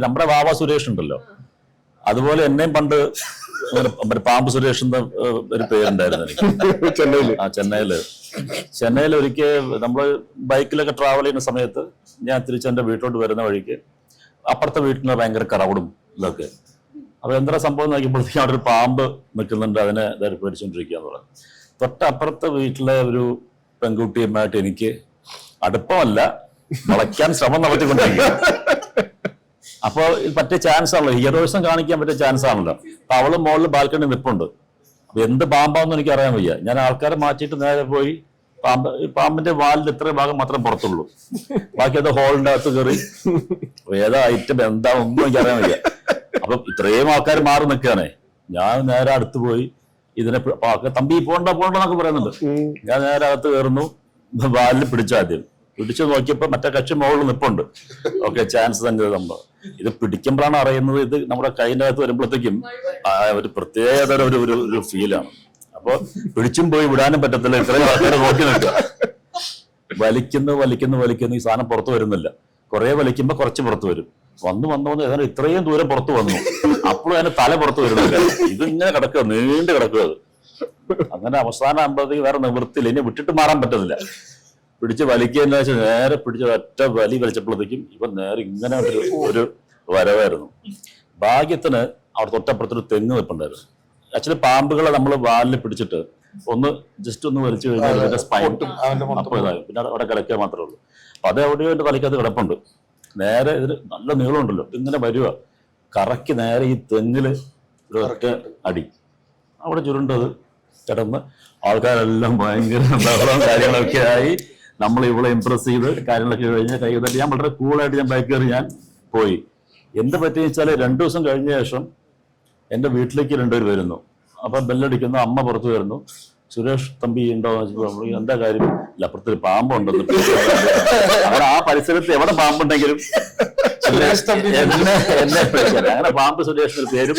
നമ്മുടെ വാവ സുരേഷ് ഉണ്ടല്ലോ. അതുപോലെ എന്നെയും പണ്ട് പാമ്പ് സുരേഷ് എന്ന ഒരു പേരുണ്ടായിരുന്നു എനിക്ക്. ചെന്നൈയിൽ. ആ ചെന്നൈയിൽ. ചെന്നൈയിൽ ഒരിക്കൽ നമ്മൾ ബൈക്കിലൊക്കെ ട്രാവൽ ചെയ്യുന്ന സമയത്ത് ഞാൻ തിരിച്ച് എന്റെ വീട്ടിലോട്ട് വരുന്ന വഴിക്ക് അപ്പുറത്തെ വീട്ടിൽ ഭയങ്കര കറവടും ഇതൊക്കെ. അപ്പൊ എന്താ സംഭവം നോക്കിയപ്പോഴത്തേക്കും അവിടെ ഒരു പാമ്പ് നിൽക്കുന്നുണ്ട്. അതിനെ ഇതായിട്ട് പേടിച്ചോണ്ടിരിക്കുക എന്ന് പറഞ്ഞു തൊട്ടപ്പുറത്തെ വീട്ടിലെ ഒരു പെൺകുട്ടിയുമായിട്ട് എനിക്ക് അടുപ്പമല്ല. വളയ്ക്കാൻ ശ്രമം നടത്തിക്കൊണ്ടിരിക്കുക അപ്പൊ ഇത് പറ്റിയ ചാൻസ് ആണല്ലോ. ഹീറോയിസം കാണിക്കാൻ പറ്റിയ ചാൻസ് ആണല്ലോ. അപ്പൊ അവൾ മുകളിൽ ബാൽക്കണി നിപ്പുണ്ട്. അപ്പൊ എന്ത് പാമ്പാന്ന് എനിക്ക് അറിയാൻ വയ്യ. ഞാൻ ആൾക്കാരെ മാറ്റിയിട്ട് നേരെ പോയി പാമ്പ് പാമ്പിന്റെ വാലിൽ ഇത്ര ഭാഗം മാത്രം പുറത്തുള്ളൂ. ബാക്കി അത് ഹോളിന്റെ അകത്ത് കയറി. ഏതാ ഐറ്റം എന്താ ഒന്നും എനിക്ക് അറിയാൻ വയ്യ. അപ്പൊ ഇത്രയും ആൾക്കാർ മാറി നിൽക്കുകയാണേ ഞാൻ നേരെ അടുത്ത് പോയി ഇതിനെ തമ്പി പോണ്ട പോണ്ടെന്നൊക്കെ പറയുന്നുണ്ട്. ഞാൻ നേരെ അകത്ത് കയറുന്നു. വാലിൽ പിടിച്ചു ആദ്യം. പിടിച്ചു നോക്കിയപ്പോ മറ്റേ കക്ഷി മുകളിൽ നിപ്പുണ്ട്. ഓക്കെ ചാൻസ് തന്നെ നമ്മൾ ഇത് പിടിക്കുമ്പോഴാണ് അറിയുന്നത് ഇത് നമ്മുടെ കൈന്റെ അകത്ത് വരുമ്പോഴത്തേക്കും ഒരു പ്രത്യേക തരം ഒരു ഒരു ഫീലാണ് അപ്പൊ പിടിച്ചും പോയി വിടാനും പറ്റത്തില്ല. ഇത്രയും ആൾക്കാരെ നോക്കി നിൽക്കുക. വലിക്കുന്നു വലിക്കുന്നു വലിക്കുന്നു. ഈ സാധനം പുറത്തു വരുന്നില്ല. കുറെ വലിക്കുമ്പോ കുറച്ച് പുറത്ത് വരും. വന്നു വന്നു വന്ന് ഏതാണ്ട് ഇത്രയും ദൂരം പുറത്ത് വന്നു. അപ്പോഴും അതിന് തല പുറത്ത് വരുന്നില്ല. ഇതിങ്ങനെ കിടക്കുക നീണ്ടു കിടക്കുക അത്. അങ്ങനെ അവസാനം ആകുമ്പോഴത്തേക്ക് വേറെ നിവൃത്തിയില്ല. ഇനി വിട്ടിട്ട് മാറാൻ പറ്റത്തില്ല പിടിച്ച് വലിക്കുക വെച്ചാൽ നേരെ പിടിച്ച ഒറ്റ വലി വലിച്ചപ്പോഴത്തേക്കും ഇവൻ നേരെ ഇങ്ങനെ ഒരു ഒരു വരവായിരുന്നു. ഭാഗ്യത്തിന് അവിടെ തൊട്ടപ്പുറത്തൊരു തെങ്ങ് നിൽപ്പുണ്ടായിരുന്നു ആക്ച്വലി പാമ്പുകളെ നമ്മൾ വാലിൽ പിടിച്ചിട്ട് ഒന്ന് ജസ്റ്റ് ഒന്ന് വലിച്ചു കഴിഞ്ഞാൽ അതിന്റെ സ്പൈൻ അപ്പോൾ പിന്നെ അവിടെ കിടക്കുക മാത്രമേ ഉള്ളൂ. അപ്പൊ അത് എവിടെയോ എന്റെ തലയ്ക്കകത്ത് കിടപ്പുണ്ട്. നേരെ ഇതിന് നല്ല നീളമുണ്ടല്ലോ. ഇങ്ങനെ വരിക കറക്കി നേരെ ഈ തെങ്ങിൽ ഒരു ഒറ്റ അടി. അവിടെ ചുരുണ്ടത് കിടന്ന് ആൾക്കാരെല്ലാം ഭയങ്കര ബഹളവും കാര്യങ്ങളൊക്കെ ആയി. നമ്മൾ ഇവിടെ ഇംപ്രസ് ചെയ്ത് കാര്യങ്ങളൊക്കെ കഴിഞ്ഞ് കൈ തട്ടി ഞാൻ വളരെ കൂളായിട്ട് ഞാൻ ബൈക്ക് കയറി ഞാൻ പോയി. എന്ത് പറ്റിയെന്ന് വെച്ചാൽ രണ്ടു ദിവസം കഴിഞ്ഞ ശേഷം എന്റെ വീട്ടിലേക്ക് രണ്ടുപേർ വരുന്നു. അപ്പൊ ബെല്ലടിക്കുന്നു അമ്മ പുറത്തു വരുന്നു. സുരേഷ് തമ്പി ഉണ്ടോ? എന്ന് വെച്ചാൽ നമ്മൾ എന്താ കാര്യം? ഇല്ല അപ്പുറത്ത് ഒരു പാമ്പുണ്ടെന്ന് അവിടെ ആ പരിസരത്ത് എവിടെ പാമ്പുണ്ടെങ്കിലും സുരേഷ് തമ്പി എന്നെ എന്നെ അങ്ങനെ പാമ്പ് സുരേഷ് പേരും.